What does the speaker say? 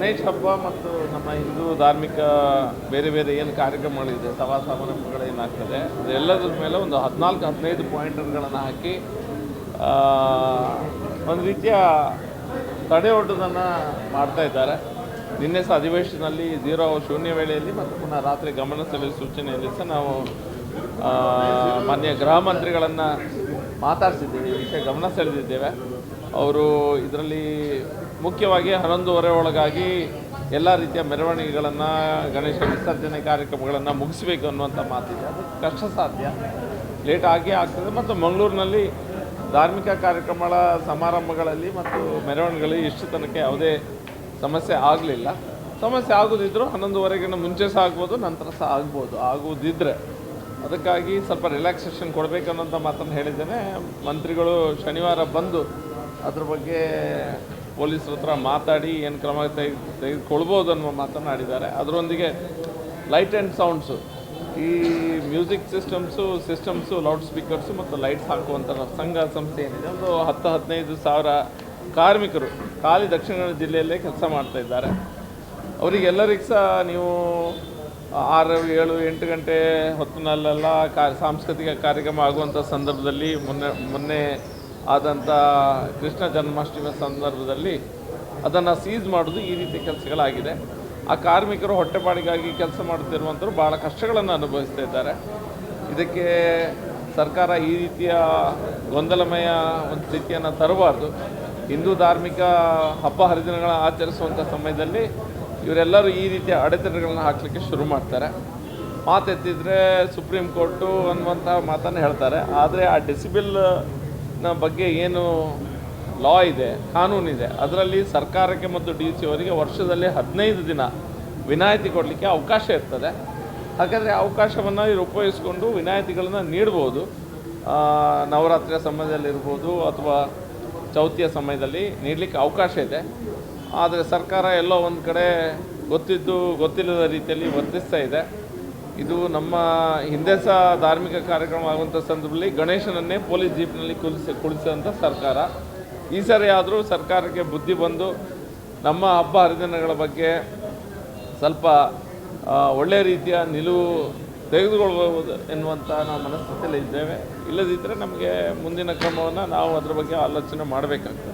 ಗಣೇಶ ಹಬ್ಬ ಮತ್ತು ನಮ್ಮ ಹಿಂದೂ ಧಾರ್ಮಿಕ ಬೇರೆ ಬೇರೆ ಏನು ಕಾರ್ಯಕ್ರಮಗಳಿದೆ ಸಭಾ ಸಮಾರಂಭಗಳು ಏನಾಗ್ತದೆ ಅದೆಲ್ಲದ್ರ ಮೇಲೆ ಒಂದು ಹದಿನಾಲ್ಕು, ಹದಿನೈದು ಪಾಯಿಂಟರ್ಗಳನ್ನು ಹಾಕಿ ಒಂದು ರೀತಿಯ ತಡೆ ಮಾಡ್ತಾ ಇದ್ದಾರೆ. ನಿನ್ನೆ ಸಹ ಅಧಿವೇಶನದಲ್ಲಿ ಝೀರೋ ಶೂನ್ಯ ವೇಳೆಯಲ್ಲಿ ಮತ್ತು ಪುನಃ ರಾತ್ರಿ ಗಮನ ಸೆಳೆಯುವ ಸೂಚನೆಯಲ್ಲಿ ಸಹ ನಾವು ಮಾನ್ಯ ಗೃಹ ಮಂತ್ರಿಗಳನ್ನು ಮಾತಾಡಿಸಿದ್ದೇವೆ ಈ ವಿಷಯ ಗಮನ ಸೆಳೆದಿದ್ದೇವೆ. ಅವರು ಇದರಲ್ಲಿ ಮುಖ್ಯವಾಗಿ ಹನ್ನೊಂದುವರೆ ಒಳಗಾಗಿ ಎಲ್ಲ ರೀತಿಯ ಮೆರವಣಿಗೆಗಳನ್ನು, ಗಣೇಶ ವಿಸರ್ಜನೆ ಕಾರ್ಯಕ್ರಮಗಳನ್ನು ಮುಗಿಸಬೇಕು ಅನ್ನುವಂಥ ಮಾತಿದೆ. ಅದು ಕಷ್ಟ ಸಾಧ್ಯ. ಲೇಟ್ ಆಗೇ ಆಗ್ತದೆ. ಮತ್ತು ಮಂಗಳೂರಿನಲ್ಲಿ ಧಾರ್ಮಿಕ ಕಾರ್ಯಕ್ರಮಗಳ ಸಮಾರಂಭಗಳಲ್ಲಿ ಮತ್ತು ಮೆರವಣಿಗೆಗಳಲ್ಲಿ ಇಷ್ಟು ತನಕ ಯಾವುದೇ ಸಮಸ್ಯೆ ಆಗಲಿಲ್ಲ. ಸಮಸ್ಯೆ ಆಗೋದಿದ್ದರೂ ಹನ್ನೊಂದುವರೆಗಿನ ಮುಂಚೆ ಸಹ ಆಗ್ಬೋದು, ನಂತರ ಸಹ ಆಗ್ಬೋದು. ಆಗುವುದಿದ್ರೆ ಅದಕ್ಕಾಗಿ ಸ್ವಲ್ಪ ರಿಲ್ಯಾಕ್ಸೇಷನ್ ಕೊಡಬೇಕನ್ನೋಂಥ ಮಾತನ್ನು ಹೇಳಿದ್ದೇನೆ. ಮಂತ್ರಿಗಳು ಶನಿವಾರ ಬಂದು ಅದ್ರ ಬಗ್ಗೆ ಪೊಲೀಸರ ಹತ್ರ ಮಾತಾಡಿ ಏನು ಕ್ರಮ ತೆಗೆ ತೆಗೆದುಕೊಳ್ಬೋದು ಅನ್ನುವ ಆಡಿದ್ದಾರೆ. ಅದರೊಂದಿಗೆ ಲೈಟ್ ಆ್ಯಂಡ್ ಸೌಂಡ್ಸು ಈ music systems systems loud speakers ಮತ್ತು ಲೈಟ್ಸ್ ಹಾಕುವಂಥ ಸಂಘ ಸಂಸ್ಥೆ ಏನಿದೆ. ಒಂದು ಹತ್ತು, ಹದಿನೈದು ಸಾವಿರ ಕಾರ್ಮಿಕರು ಖಾಲಿ ದಕ್ಷಿಣ ಕನ್ನಡ ಜಿಲ್ಲೆಯಲ್ಲೇ ಕೆಲಸ ಮಾಡ್ತಾ ಇದ್ದಾರೆ. ಅವರಿಗೆಲ್ಲರಿಗೂ ಸಹ ನೀವು ಆರು ಏಳು ಎಂಟು ಗಂಟೆ ಹೊತ್ತಿನಲ್ಲೆಲ್ಲ ಕಾ, ಸಾಂಸ್ಕೃತಿಕ ಕಾರ್ಯಕ್ರಮ ಆಗುವಂಥ ಸಂದರ್ಭದಲ್ಲಿ ಮೊನ್ನೆ ಮೊನ್ನೆ ಆದಂಥ ಕೃಷ್ಣ ಜನ್ಮಾಷ್ಟಮಿ ಸಂದರ್ಭದಲ್ಲಿ ಅದನ್ನು ಸೀಸ್ ಮಾಡೋದು ಈ ರೀತಿ ಕೆಲಸಗಳಾಗಿದೆ. ಆ ಕಾರ್ಮಿಕರು ಹೊಟ್ಟೆಪಾಡಿಗಾಗಿ ಕೆಲಸ ಮಾಡುತ್ತಿರುವಂಥವ್ರು ಭಾಳ ಕಷ್ಟಗಳನ್ನು ಅನುಭವಿಸ್ತಾ ಇದ್ದಾರೆ. ಇದಕ್ಕೆ ಸರ್ಕಾರ ಈ ರೀತಿಯ ಗೊಂದಲಮಯ ಒಂದು ಸ್ಥಿತಿಯನ್ನು ತರಬಾರ್ದು. ಹಿಂದೂ ಧಾರ್ಮಿಕ ಹಬ್ಬ ಹರಿದಿನಗಳನ್ನು ಆಚರಿಸುವಂಥ ಸಮಯದಲ್ಲಿ ಇವರೆಲ್ಲರೂ ಈ ರೀತಿಯ ಅಡೆತಡೆಗಳನ್ನ ಹಾಕಲಿಕ್ಕೆ ಶುರು ಮಾಡ್ತಾರೆ. ಮಾತೆತ್ತಿದ್ರೆ ಸುಪ್ರೀಂ ಕೋರ್ಟು ಅನ್ನುವಂಥ ಮಾತನ್ನು ಹೇಳ್ತಾರೆ. ಆದರೆ ಆ ಡೆಸಿಬಿಲ್ನ ಬಗ್ಗೆ ಏನು ಲಾ ಇದೆ ಕಾನೂನಿದೆ ಅದರಲ್ಲಿ ಸರ್ಕಾರಕ್ಕೆ ಮತ್ತು ಡಿ ಸಿ ಅವರಿಗೆ ವರ್ಷದಲ್ಲಿ ಹದಿನೈದು ದಿನ ವಿನಾಯಿತಿ ಕೊಡಲಿಕ್ಕೆ ಅವಕಾಶ ಇರ್ತದೆ. ಹಾಗಾದರೆ ಅವಕಾಶವನ್ನು ಇವರು ಉಪಯೋಗಿಸ್ಕೊಂಡು ವಿನಾಯಿತಿಗಳನ್ನು ನೀಡ್ಬೋದು. ನವರಾತ್ರಿಯ ಸಮಯದಲ್ಲಿರ್ಬೋದು ಅಥವಾ ಚೌತಿಯ ಸಮಯದಲ್ಲಿ ನೀಡಲಿಕ್ಕೆ ಅವಕಾಶ ಇದೆ. ಆದರೆ ಸರ್ಕಾರ ಎಲ್ಲೋ ಒಂದು ಕಡೆ ಗೊತ್ತಿದ್ದು ಗೊತ್ತಿಲ್ಲದ ರೀತಿಯಲ್ಲಿ ವರ್ತಿಸ್ತಾ ಇದೆ. ಇದು ನಮ್ಮ ಹಿಂದೆ ಸಹ ಧಾರ್ಮಿಕ ಕಾರ್ಯಕ್ರಮ ಆಗುವಂಥ ಸಂದರ್ಭದಲ್ಲಿ ಗಣೇಶನನ್ನೇ ಪೊಲೀಸ್ ಜೀಪ್ನಲ್ಲಿ ಕುಳಿಸಿ ಕುಳಿಸಿದಂಥ ಸರ್ಕಾರ. ಈ ಸರಿ ಆದರೂ ಸರ್ಕಾರಕ್ಕೆ ಬುದ್ಧಿ ಬಂದು ನಮ್ಮ ಹಬ್ಬ ಹರಿದಿನಗಳ ಬಗ್ಗೆ ಸ್ವಲ್ಪ ಒಳ್ಳೆಯ ರೀತಿಯ ನಿಲುವು ತೆಗೆದುಕೊಳ್ಬಹುದು ಎನ್ನುವಂಥ ನಾವು ಮನಸ್ಥಿತಿಯಲ್ಲಿ ಇದ್ದೇವೆ ಇಲ್ಲದಿದ್ದರೆ ನಮಗೆ ಮುಂದಿನ ಕ್ರಮವನ್ನು ನಾವು ಅದರ ಬಗ್ಗೆ ಆಲೋಚನೆ ಮಾಡಬೇಕಾಗ್ತದೆ.